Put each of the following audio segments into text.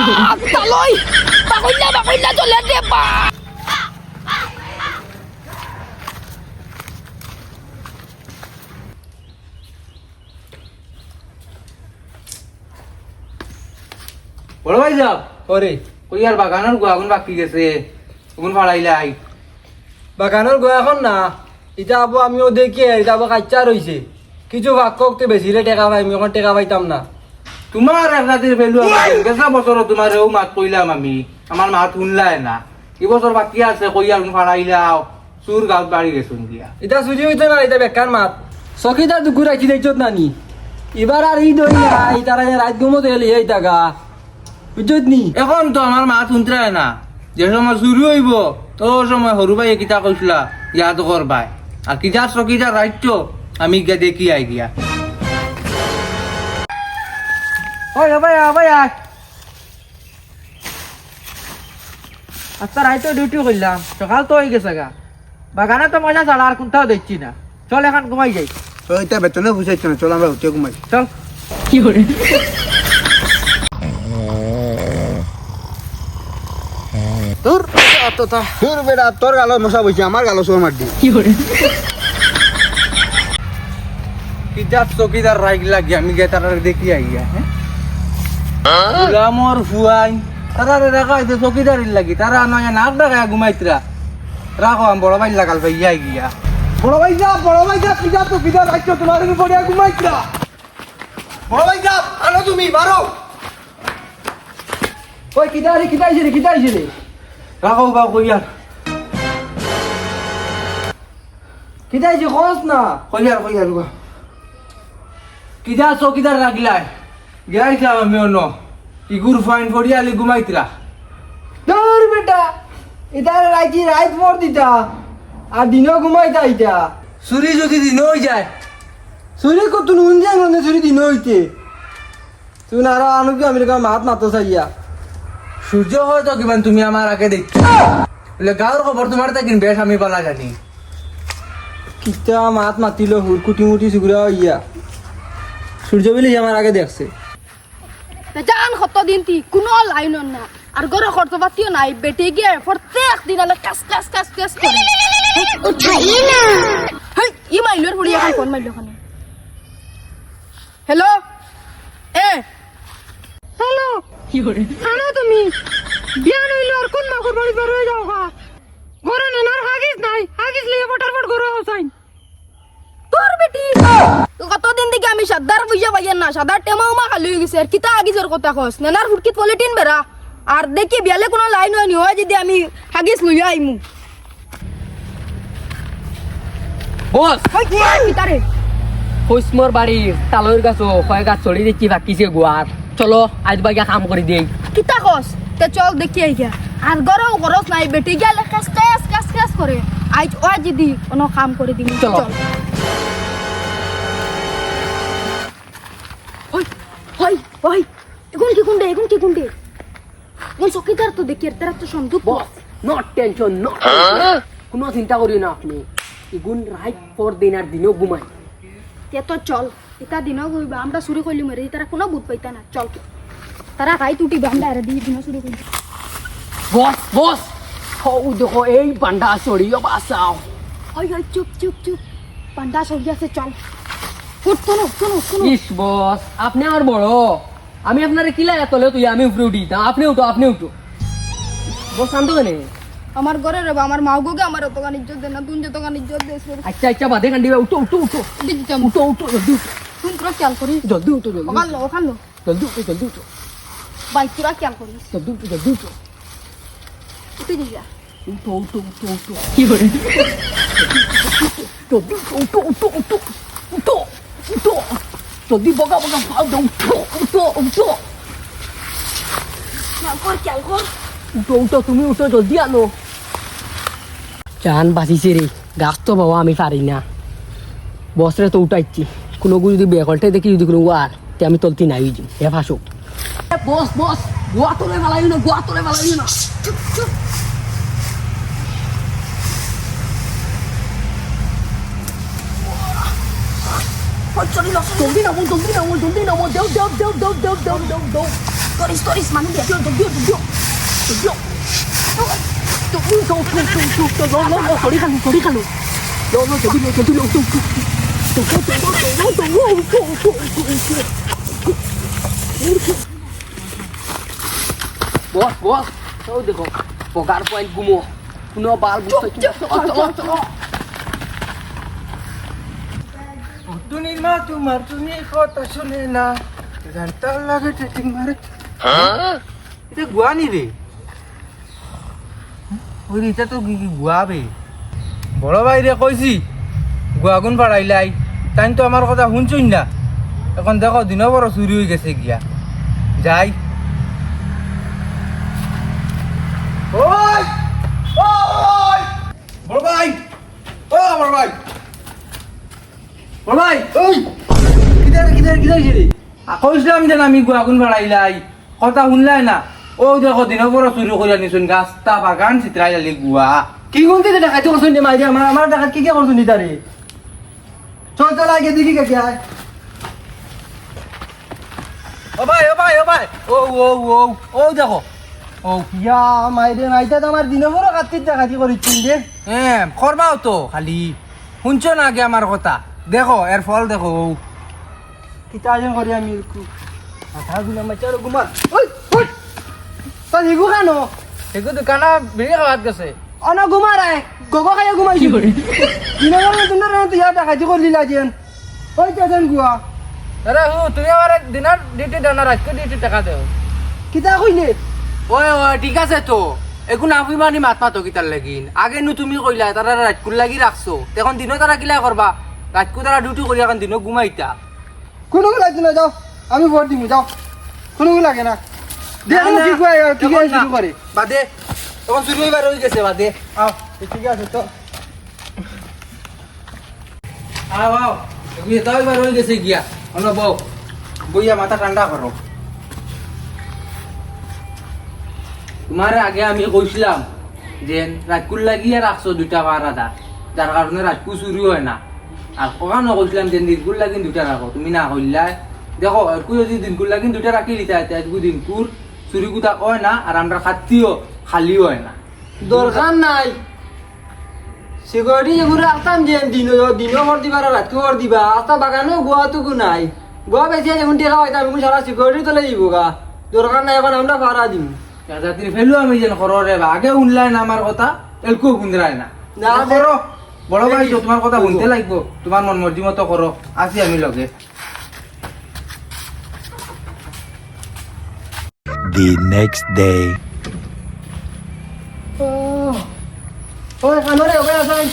Taloy! ভাই যাব ওরে আর গোয়া এখন বাকি গেছে। এখন গোয়া এখন না? ইটা আবু আমিও দেখি এটা আবু কাচ্চা রইছে কিছু ভাগ বেশি রে টেকা পাইম এখন টেকা পাইতাম না। তোমার এক রাতের ভ্যালু গেছা বছর তোমার ও মাত কইলাম আমি? আমার মাত শুনলাই না। এই বছর বাকি আছে? কই আর ফাড়াইলাও চুর গাঁত বাড়ি গেছুন দিয়া। এটা চুরি হইতো না এটা বেকার মাত। চকিদার দুপুর রাখি দেখছত নানি। এবার আর ই দই না এই তারা রাত ঘুমোতে এলি এই টাকা বুঝছত নি? এখন তো আমার মাত শুনতে না। যে সময় চুরি হইব তো সময় সরু ভাই কিতা কইছিলা ইয়াদ করবাই আর কিতা চকিদার রাজ্য আমি গিয়া দেখি আই গিয়া। ওই ভাই ভাই আচ্ছা রাইতো ডিউটি করলাম সকাল তো হয়ে গেছে গা বাগানে তো মজা ছাড়া আর কোনটাও দেখছি না চল এখন ঘুমাই যাই ওইটা বেতনে বুঝাইছো না চল আমরা উঠে ঘুমাই চল তোর তোর বেটা তোর গালো মশা বইছে আমার গালো সোর মার দি কিতাব চকিদার রাইগ লাগি আমি গে তারা দেখি আইয়া হ্যাঁ গুলামর ফুয়াই তারা রাখা হইতে চকিদারি লাগি। তারা নয় নাক ডাকা ঘুমাইতরা রাখো আমি বড় ভাই লাগাল ভাই ইয়া গিয়া। বড় ভাই যা, বড় ভাই যা পিজা তো পিজা রাখছো তোমার পড়িয়া ঘুমাইছিলা। বড় ভাই যা তুমি বারো ওই কিদারি কিদাইছে রে কিদাইছে রে রাখো বা কইয়ার কিদাইছে খোঁজ না। কইয়ার কইয়ার কিদা চকিদার রাগলাই গিয়াইছিলাম আমি অন্য ইগুর ফাইন ফড়িয়া আলি ঘুমাইতরা ধর বেটা এটা রাইছি রাইত পর দিতা আর দিনও ঘুমাইতা এটা চুরি যদি দিন হয়ে যায় চুরি কত নুন যাই মানে চুরি দিন হইতে তুই আর আনু কি আমি মাত মাতো চাইয়া সূর্য হয়তো কিমান তুমি আমার আগে দেখছ বলে গাঁৱৰ খবৰ তোমাৰ তাকিন বেছ আমি পালা জানি কিতা মাত মাতিল হুর কুটি মুটি চুগুরা হইয়া সূর্য বলি আমার আগে দেখছে জান কত দিন তি কোনো লাইন না আর গরো খরচ পাতিও নাই বেটে গিয়ে প্রত্যেক দিন আলো কাস কাস কাস কাস করে উঠাইয়ে না। হেই ই মাইলোর পড়ি এখন কোন মাইলো খানে? হ্যালো এ হ্যালো কি করে খানো তুমি। বিয়া নইলো আর কোন মাকুর বাড়ি বের হয়ে যাও গা ঘরে নেনার হাগিস নাই হাগিস লিয়ে ফটাফট ঘরে হোসাইন তোর বেটি কতদিন থেকে আমি সাদার বুঝা পাইয়ান না সাদার টেমা উমা খালি হয়ে গেছে আর কিতা আগিসের কথা কস? নেনার ফুটকিত পলিটিন বেড়া। আর দেখি বিয়ালে কোনো লাইন হয়নি হয় যদি আমি হাগিস লইয়া আইমু। বস! কিতারে হৈসমর বাড়ির তালইর গাছ কয় গাছ চড়ি দেখি বাকিছে গুয়ার চলো আজ বাগিয়া কাম করে দেই কিতা কস? তে চল দেখি আই গিয়া। আর গরম গরস নাই বেটি গেলে কাস কাস কাস কাস করে আইজ ও যদি কোনো কাম করে দিবি চলো। হই এখন কি কুন্ডে এখন কি কুন্ডে এখন চকিদার তো দেখি তারা তো সন্দুক বস নট টেনশন নট কোনো চিন্তা করি না আপনি। ইগুন রাইট পর দিন আর দিনও ঘুমাই তে তো চল এটা দিনও কইবা আমরা চুরি করলি মেরে তারা কোনো বুঝ পাইতা না। চল তারা খাই তুটি বান্ধা আর দিয়ে দিনও চুরি করলি। বস বস হও দেখো এই বান্ডা চড়িও বাঁচাও হই হই চুপ চুপ চুপ। পান্ডা আছে চল। ফুট শোনো শোনো শোনো ইস বস আপনি আমার বড়। আমি আপনার কিলা তলে তুই আমি উপরে উঠি তা আপনি উঠো আপনি উঠো। বস শান্ত কেনে? আমার ঘরে রে আমার মা গোগে আমার অতগান ইজ্জত দে না তুই যতগান ইজ্জত দেস আচ্ছা আচ্ছা বাদে কান্দিবা উঠো উঠো উঠো। উঠো উঠো জলদি উঠো। তুই তোরা খেয়াল করিস। জলদি উঠো জলদি ওখান লো ওখান লো। জলদি উঠো জলদি উঠো। বাইক তোরা খেয়াল করিস। জলদি উঠো জলদি উঠো। উঠে যা। উঠো উঠো উঠো উঠো। কি করে জলদি উঠো উঠো উঠো উঠো উঠো উঠো। জলদি বগা বগা ভাও দাও উঠো উঠো উঠো খেয়াল কর উঠো উঠো তুমি উঠো জলদি আনো জান বাঁচিছে রে গাছ তো বাবা আমি পারি না বসরে তো উঠাইছি কোনো গু যদি বেকলটে দেখি যদি কোনো আর তে আমি তলতি নাই যাই হে ফাঁসো বস বস গোয়া তোলে মালাই না গোয়া তোলে মালাই না চুপ চুপ জলদি নামো জলদি নামো জলদি নামো দেও দেও দেও দেও দেও দেও দেও দেও Stories, stories, মানুহ দিয়া, দিয়ক, দিয়ক, দিয়ক, দিয়ক, দিয়ক। তো, তো, তো, তো, তো, তো, তো, ল, ল, ল, চৰি খালো, চৰি খালো। ল, ল, জলদি ল, জলদি ল, তো, তো, তো, তো, তো, তো, তো, তো, তো, তো, তো, তো, তো, তো। বস বস ও দেখো পগার পয়েন্ট গুমো কোনো বাল বুঝতে চলো চলো তুমি মা তোমার তুমি কথা শুনে না। ঘণ্টা লাগে ট্রেটিং মারে এটা গুয়া নি রে ওই এটা তো কি কি গুয়া বে বড় ভাই রে কইছি গুয়া গুণ পাড়াইলাই তাই তো আমার কথা শুনছই না। এখন দেখো দিন বড় চুরি হয়ে গেছে গিয়া। যাই। ওই! ওই! বড় ভাই! ও বড় ভাই! ভাই ওই কিদার কিদার কিদার রে কইছিলাম যে আমি গুয়াগুন বাড়াইলাই কথা শুনলাই না? ও দেখো দিন বড় চুরি করে নিছুন গাছটা বাগান চিত্রাই লালি গুয়া কি কোনতে দেখাইতে করছুন আমার আমার দেখাত কি কি করছুন তারে চল চল আগে দেখি কে আয় ও ভাই ও ভাই ও ভাই ও ও ও ও দেখো। ও ইয়া মাইরে মাইতে তো আমার দিনে বড় দেখাতি যে হ্যাঁ করবাও তো খালি। শুনছো না আগে আমার কথা? দেখো এর ফল দেখো কিতা যেন করি আমি মাথা গুলা মাচার গুমা ওই ওই তাই হিগু খানো? সেগু দোকানা বিড়ি খাওয়াত গেছে। অন গুমা রায় গগো খাইয়া ঘুমাইছি। দিনে বড় তোমার রাতে ইয়া দেখাতি করলিলা যেন। ওই কেছেন গুয়া আরে হু তুমি আমার দিনের ডিউটি দাও না রাতকে ডিউটি টাকা দেও কিতা কইলে? ওই ওই ঠিক আছে তো। একো নাফি মানি মাত মাতো কিতার লাগিন। আগে নু তুমি কইলা তারা রাতকুর লাগি রাখছো তখন দিনও তারা কিলা করবা রাতকু তারা ডিউটি করি এখন দিনও ঘুমাইতা কোনো লাগে না যাও। আমি ভোট দিমু যাও। কোনো লাগে না। বাদে? তখন চুরি হইবার হয়ে গেছে বাদে। আও ঠিক আছে তো। আও আও এগুলো এটা হইবার হয়ে গেছে গিয়া। অন্য বউ বইয়া মাথা ঠান্ডা করো তোমার আগে আমি কইছিলাম যে রাতকুর লাগিয়ে রাখছো দুটা বারাদা যার কারণে রাতকু চুরি হয় না। আর কখনো কইছিলাম যে দিনকুর লাগিন দুটা রাখো তুমি না কইলাই দেখো এরকু যদি দিনকুর লাগিন দুটা রাখি লিতা এতকু দিনকুর চুরি কুটা হয় না আর আমরা খাতিও খালি হয় না। দরকার নাই। সিকিউরিটি যেগুলো রাখতাম যে দিন দিনও ভর দিবা রাতকে ভর দিবা। আস্তা বাগানো গোয়াটুকু নাই। গোয়া বেশি যখন টেকা হয় আমি সারা সিকিউরিটি তোলে দিব গা। দরকার নাই এখন আমরা ভাড়া দিম। জাতির ফেলু আমি যেন কররে আগে শুনলাই না আমার কথা এলকু না। না, না করো বড় ভাই তো তোমার কথা শুনতে লাগবো। তোমার মন মর্জি মতো করো আসি আমি লগে। The next day. ওই কানরে ওখানে আসাই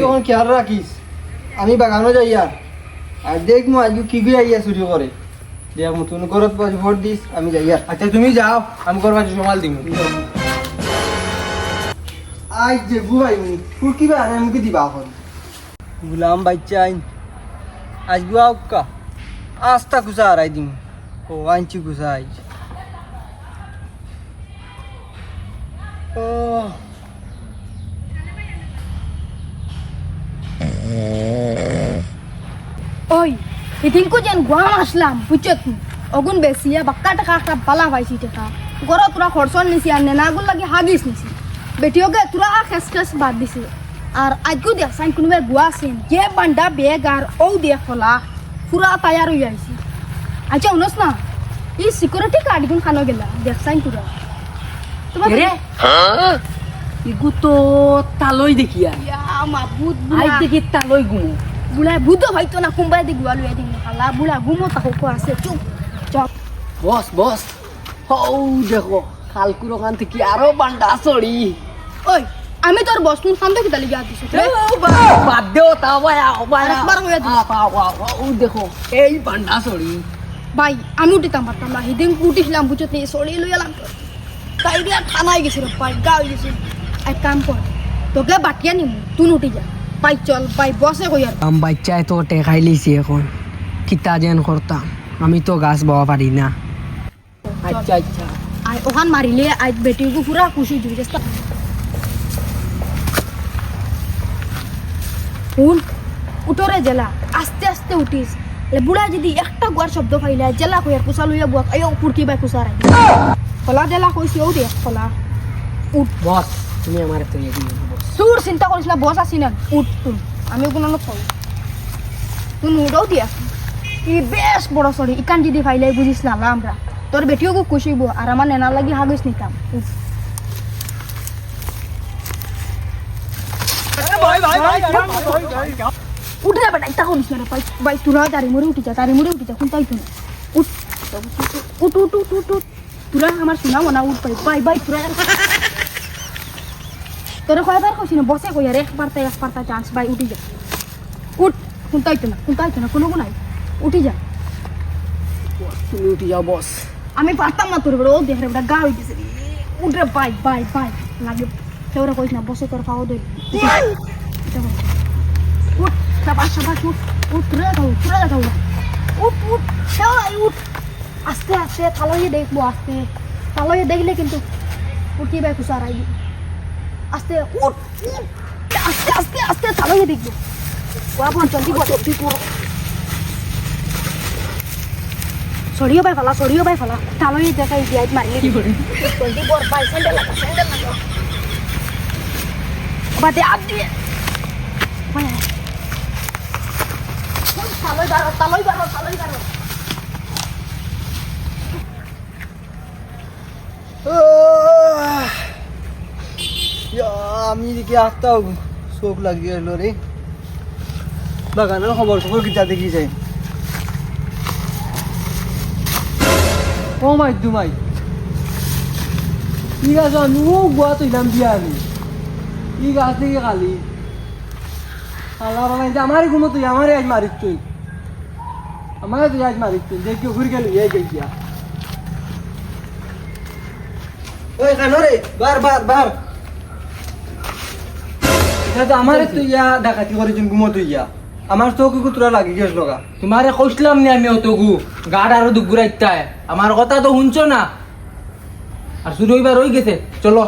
যখন খেয়াল রাখিস আমি বাগানো যাই আর আর দেখ মো আজকে কি গুই আইয়া চুরি করে দেখ মো পাঁচ ভোট দিস, আমি যাই। আচ্ছা তুমি যাও, আমি করবা সমাল দিম। আই যে গুয়াই নি ফুল কিবা আর মুকে দিবা এখন। গুলাম বাচ্চাইন আজ গুয়া কা আস্তা কুসা আরাই দিম। ও আইনছি কুসা আইজ। ও। এদিনকো যেন গুয়াম আসলাম বুঝছত অগুন বেশিয়া বাক্কা টাকা একটা বালা পাইছি টাকা। গর তোরা খরচন নিছি আর নেনাগুল লাগি হাগিস নিছি। বেটিওকে তোরা খেস খেস বাদ দিছে। আর আজকেও দেখছাই কোনোবাই গুয়া আছেন যে বান্ডা বেগ আর ও দিয়ে ফলা পুরা তায়ার হয়ে আইছি আচ্ছা শুনস না? এই সিকিউরিটি গার্ড গুন খানো গেলা। দেখছাই তোরা তোমার ইগু তো তালই দেখিয়া। ইয়া মাবুদ আই দেখি তালই গুমো? বুলা বুদ্ধ হয়তো না কোনবাই দি গুয়া লুয়ে দিন খালা বুলা গুমো তাকো কো আছে চুপ চপ বস বস। হৌ দেখো খালকুর ওখান থেকে আরও বান্ডা চড়ি ওই আমি তোর বস্তু সামনে কি তালিকা দিছো বাদ দেও তা ভাই আও ভাই আরেকবার কইয়া দিস। ও দেখো এই বান্ডা চড়ি ভাই আমি উঠিতাম পারতাম না সেদিন উঠিছিলাম বুঝতে নেই সরি লই এলাম তাই দিয়া থানায় গেছিল পাই গা হয়ে গেছে। এক কাম কর তোকে বাটিয়া নিম তুই উঠি যা। পাই চল পাই বসে কই আর। আম বাচ্চায় তো টেকাই লিছি এখন। কিতা যেন করতাম। আমি তো গাছ বাবা পারি না। আচ্ছা আচ্ছা। আই ওখান মারিলে আজ বেটিকে পুরা খুশি শুন উঠরে জেলা আস্তে আস্তে উঠিস বুড়া যদি একটা গুয়ার শব্দ পাইলে জেলা কইয়ার কুসা লইয়া বুয়াক আয়ো উপর কি বাই কুসা খোলা জেলা কইছি ও দেখ খোলা উঠ। বস তুমি আমার ইয়ে সুর চিন্তা করিস না, বস আসি না। উঠ তুই আমি কোনো নথই তুই উঠাও দিয়া ই বেশ বড় সরি ইকান যদি ফাইলে বুঝিস না আমরা তোর বেটিও খুব খুশি হইব আর আমার নেনার লাগি হাগিস নিতাম উঠ। যাবে না না রে ভাই ভাই তোরা তারি মরে উঠি যা তারি মরে উঠি যা কোন তাই তো না উঠ। উঠ উঠ উঠ উঠ তোরা আমার শোনা মনা উঠ বাই বাই তোরা তোরা কয়বার কইছি না বসে কই আর একবার তাই একবার তাই চান্স বাই উঠি যা। উঠ কোন না কোন তাই তো না কোনো গুনাই উঠি যা। তুমি উঠে যাও বস। আমি পারতাম না তোর বড় ও দেখ রে বড় গা হইতেছে রে। উঠে বাই বাই বাই লাগে। সেওরা কইস না বসে তোর পাও দই উঠ সাবাস সাবাস উঠ। উঠ তুলে যাও তুলে যাও উঠ উঠ সেওরা উঠ। আস্তে আস্তে থালইয়ে দেখব আস্তে। থালইয়ে দেখলে কিন্তু উঠি বাই কুসার আই আস্তে উঠ আস্তে আস্তে আস্তে থালইয়ে দেখব। ওরা কর জলদি কর সরিয়ে বাই ফালা সরিয়ে বাই ফালা। থালইয়ে দেখাই দিয়াই মারিয়ে দিব। জলদি কর বাই স্যান্ডেল লাগা স্যান্ডেল লাগা বাদে আপ দিয়ে বারো বারো বারো। ইয়া, আমি দেখি আসতাও চোখ লাগিয়ে এলো রে। বাগানের খবর খবর কিতা দেখি যাই ও মাই দুমাই। আছে আমি ও গোয়া দিয়া আমি ই গাছ বানাই যে আমারই ঘুমো তুই আমারই আজ মারিস তুই। আমারে তুই আজ মারিস তুই। দেখি ঘুরে গেলি এই গেল গিয়া ওই কেন রে বার বার বার তো আমারে তুই ইয়া ডাকাতি ঘুমো তুই ইয়া আমার চোখ তোরা লাগি গেছ লগা। তোমারে কইছিলাম নি আমি গাড় আরও দুগুরা ইত্যায় আমার কথা তো শুনছো না? আর শুরু হইবার হয়ে গেছে। চলো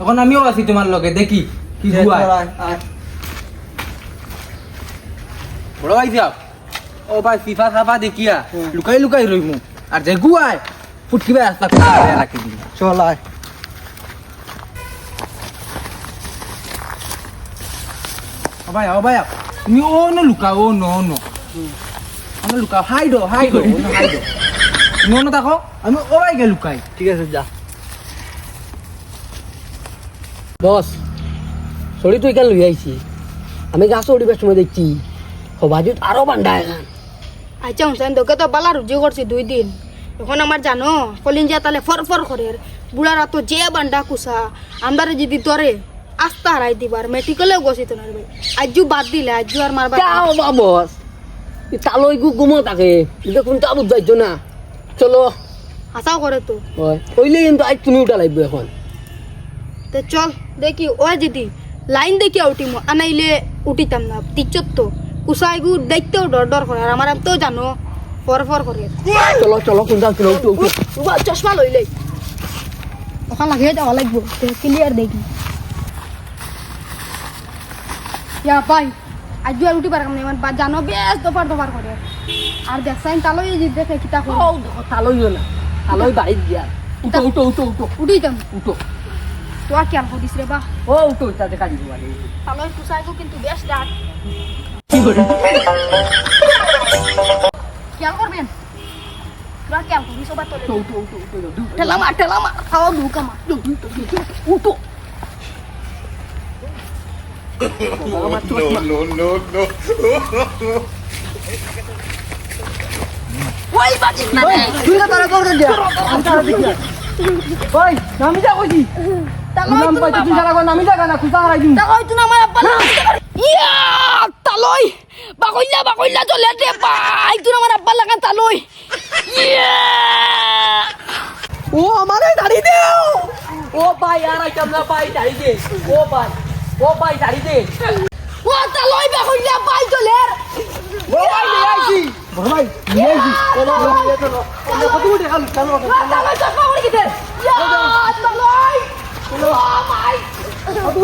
এখন আমিও আছি তোমার লগে দেখি কি গুয়ায় বড় ভাই ও ভাই সাফা দেখিয়া লুকাই লুকাই রইমু আর যে গুয়ায় ফুটকিবা রাস্তা রাখি দিই চল আয়। তুমি ও ন লুকাও ও ন ন আমি লুকাও হাইডো হাইডো হাইডো তুমি অন্য থাকো আমি ও ভাইকে লুকাই ঠিক আছে যা। বস সরি তুই কেন লই আইছি আমি গাছ উড়িবার সময় দেখছি। সবাজুত আরও বান্ডা এখান আচ্ছা হুসেন তোকে তো বালা রুজি করছি দুই দিন। এখন আমার জানো কলিঞ্জা তালে ফর ফর করে। বুড়ারা তো যে বান্ডা কুসা আমরা যদি তরে। আস্তা হারাই দিবার মেডিকেলেও গছি তো না আজু বাদ দিলে আজু আর মারবার যাও বা বস। তালই গু গুমো থাকে। দেখুন তা বুঝাইছো না। চলো। আশাও করে তো। কইলে কিন্তু আজ তুমি উঠা লাগবে এখন। তো চল দেখি। ও যদি লাইন দেখি উঠিম। আনাইলে উঠিতাম না। টিচত তো। কুসাইগু দেখতেও ডর ডর করে। আর আমার তো জানো ফর ফর করে। চলো চলো কোনটা চলো উঠো চশমা লইলে ওখান লাগিয়ে যাওয়া লাগবো। ক্লিয়ার দেখি। ইয়া পাই। আজ আর উঠি পারলাম না মানে বা- জানো বেশ দফার দফার করে। আর দেখছাইন তালই যদি দেখে কিতা দেখো তালইও না। তালই বাড়িত দিয়া। উঠো উঠো উঠো উঠো। উঠিতাম উঠো। তো আর কি আর করিস রে বা? ও উঠো তাতে কাটি দিবা তালই কুসাইগু কিন্তু বেশ ডাক কি করে খেয়াল করবেন? তোরা খেয়াল করিস ওবার তোলে উঠো উঠো উঠো উঠো। ঠেলা মার ঠেলা মার খাওয়া দুকা মার উঠো। ওই বাজি না তুই তো তারা করে দিয়া। আমি তারা দেখি ওই নামি যা কইছি। নাম পাইছি তুই যারা নামি যা না খুশা হারাই দিন তালই তুই আমার আব্বা না ইয়া তালই। বাকইলা বাকইলা চলে দে পাই তুই আমার আব্বা লাগা তালই। ইয়া। ও আমারে দাড়ি দেও। ও ভাই আর না ভাই দাঁড়ি দে ও ভাই। ও ভাই দাঁড়ি দে। ও পাই চলে ও ভাই নিয়ে আইছি। বড় ভাই নিয়ে আইছি। চলো কত উঠে খালি? চলো তালই চশমা পড়ে গেছে ইয়া ও ভাই কত